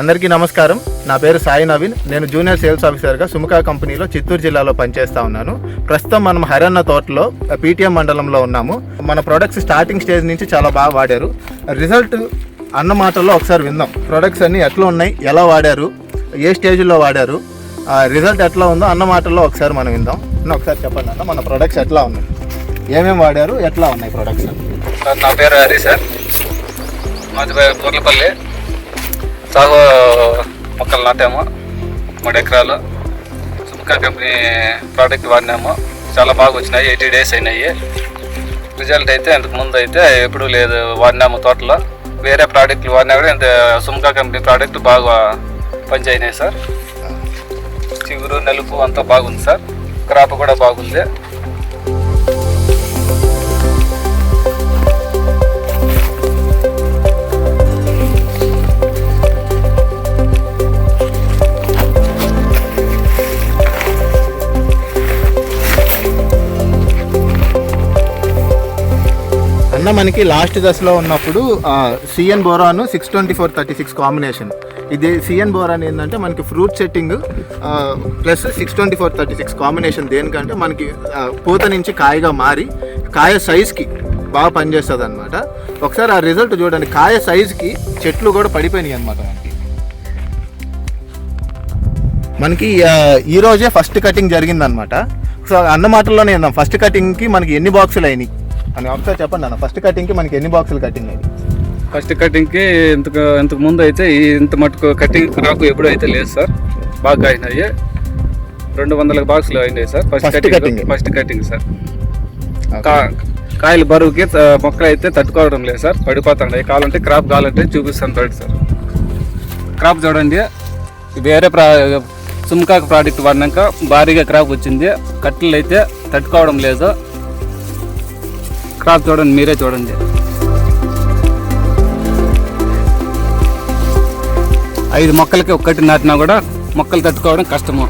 అందరికీ నమస్కారం. నా పేరు సాయి నవీన్. నేను జూనియర్ సేల్స్ ఆఫీసర్గా సుముఖ కంపెనీలో చిత్తూరు జిల్లాలో పనిచేస్తా ఉన్నాను. ప్రస్తుతం మనం హరన్న తోటలో పీటీఎం మండలంలో ఉన్నాము. మన ప్రొడక్ట్స్ స్టార్టింగ్ స్టేజ్ నుంచి చాలా బాగా వాడారు. రిజల్ట్ అన్న మాటల్లో ఒకసారి విందాం. ప్రొడక్ట్స్ అన్నీ ఎట్లా ఉన్నాయి? ఎలా వాడారు? ఏ స్టేజ్లో వాడారు? ఆ రిజల్ట్ ఎట్లా ఉందో అన్న మాటల్లో ఒకసారి మనం విందాం. ఒకసారి చెప్పండి అన్న మన ప్రొడక్ట్స్ ఎట్లా ఉన్నాయి? ఏమేమి వాడారు? ఎట్లా ఉన్నాయి ప్రొడక్ట్స్ నా పేరు హరి సార్. మాది పూర్లపల్లి. సాగు మొక్కలు నాటాము మూడు ఎకరాలు. సుముఖా కంపెనీ ప్రోడక్ట్ వాడినాము. చాలా బాగా వచ్చినాయి ఎయిటీ డేస్ అయినాయి. రిజల్ట్ అయితే ఇంతకు ముందు అయితే ఎప్పుడూ లేదు వాడినాము తోటలో. వేరే ప్రోడక్ట్లు వాడినా కూడా ఇంత సుమ్కా కంపెనీ ప్రోడక్ట్ బాగా పనిచేయినాయి సార్. చిగురు నలుపు అంతా బాగుంది సార్. క్రాప్ కూడా బాగుంది. అన్న మనకి లాస్ట్ దశలో ఉన్నప్పుడు C N boron six twenty four thirty six combination ఇది సిఎన్ బోరాన్ ఏంటంటే మనకి fruit setting plus six twenty four thirty six combination దేనికంటే మనకి పూత నుంచి కాయగా మారి కాయ సైజ్కి బాగా పనిచేస్తుంది అనమాట ఒకసారి ఆ రిజల్ట్ చూడండి. కాయ సైజ్కి చెట్లు కూడా పడిపోయినాయి అనమాట మనకి. మనకి ఈరోజే ఈ రోజే ఫస్ట్ కటింగ్ జరిగిందనమాట సో అన్న మాటల్లోనే ఫస్ట్ కటింగ్కి మనకి ఎన్ని బాక్సులు అయినాయి? అని ఒకసారి చెప్పండి అన్న ఫస్ట్ కటింగ్కి మనకి ఎన్ని బాక్సులు కటింగ్ అయింది ఫస్ట్ కటింగ్కి ఇంతకు ఇంతకు ముందు అయితే ఈ ఇంత మటుకు కటింగ్ క్రాప్ ఎప్పుడు అయితే లేదు సార్. బాగా అయినాయి రెండు వందల బాక్సులు అయినాయి sir. First cutting. First cutting sir. కాయలు బరువుకి మొక్కలు అయితే తట్టుకోవడం లేదు సార్. పడిపోతున్నాయి కావాలంటే క్రాప్ కావాలంటే చూపిస్తాను రండి సార్. క్రాప్ చూడండి. వేరే ప్రా సుమ్కా ప్రోడక్ట్ వాడినాక భారీగా క్రాప్ వచ్చింది. కట్టెలు అయితే తట్టుకోవడం లేదు. క్రాప్ చూడండి మీరే చూడండి. ఐదు మొక్కలకి ఒక్కటి నాటినా కూడా మొక్కలు తట్టుకోవడం కష్టము.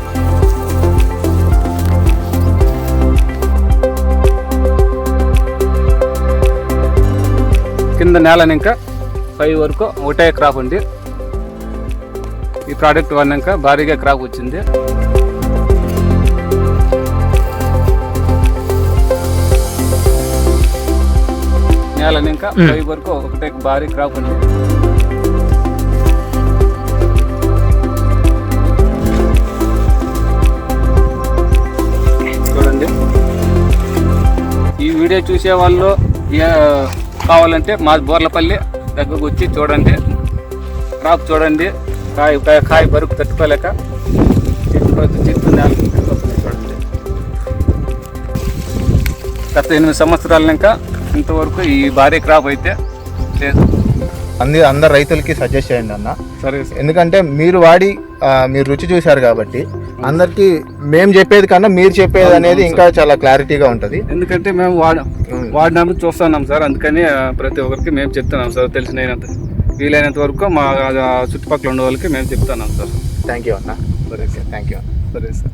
కింద నేలని ఇంకా ఫైవ్ వరకు ఒకటే క్రాప్ ఉంది. ఈ ప్రోడక్ట్ వన్నాక భారీగా క్రాప్ వచ్చింది. ఫైవ్ వరకు ఒకటే భారీ క్రాప్ ఉంది. చూడండి. ఈ వీడియో చూసే వాళ్ళు కావాలంటే మా బోర్లపల్లి దగ్గరకు వచ్చి చూడండి. క్రాప్ చూడండి. కాయ కాయ బరుకు తట్టుకోలేక చెట్టు చెట్టు చూడండి. గత ఎనిమిది సంవత్సరాల ఇంకా ఇంతవరకు ఈ భారీ క్రాప్ అయితే లేదు. అంది అందరు రైతులకి సజెస్ట్ చేయండి అన్న. సరే ఎందుకంటే మీరు వాడి మీరు రుచి చూశారు కాబట్టి అందరికీ మేము చెప్పేది కన్నా మీరు చెప్పేది అనేది ఇంకా చాలా క్లారిటీగా ఉంటుంది. ఎందుకంటే మేము వాడ వాడినప్పుడు చూస్తున్నాం సార్ అందుకని ప్రతి ఒక్కరికి మేము చెప్తున్నాం సార్ తెలిసినంత వీలైనంత వరకు మా చుట్టుపక్కల ఉండే వాళ్ళకి మేము చెప్తున్నాం సార్. థ్యాంక్ యూ అన్న. సరే సార్. థ్యాంక్ యూ సరే సార్.